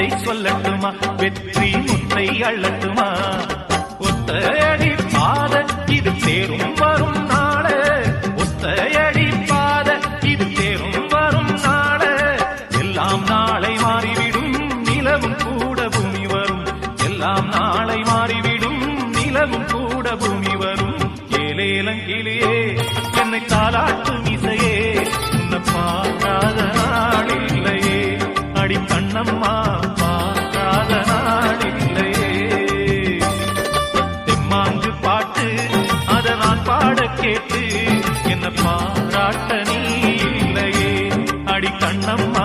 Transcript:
வித்தை சொல்லட்டுமா? வெற்றி முத்தை அள்ளட்டுமா? ஒத்தையடி பாத இது தேரும் வரும் நாள. ஒத்தையடி பாத இது தேரும் வரும் நாள. எல்லாம் நாளை மாறிவிடும் நிலவும் கூட பூமி வரும். எல்லாம் நாளை மாறிவிடும் நிலவும் கூட பூமி வரும். ஏலேலங்கிலேயே என்னை தாலாட்டும் கேட்டு என்ன பாராட்ட நீ இல்லையே. அடி கண்ணம்மா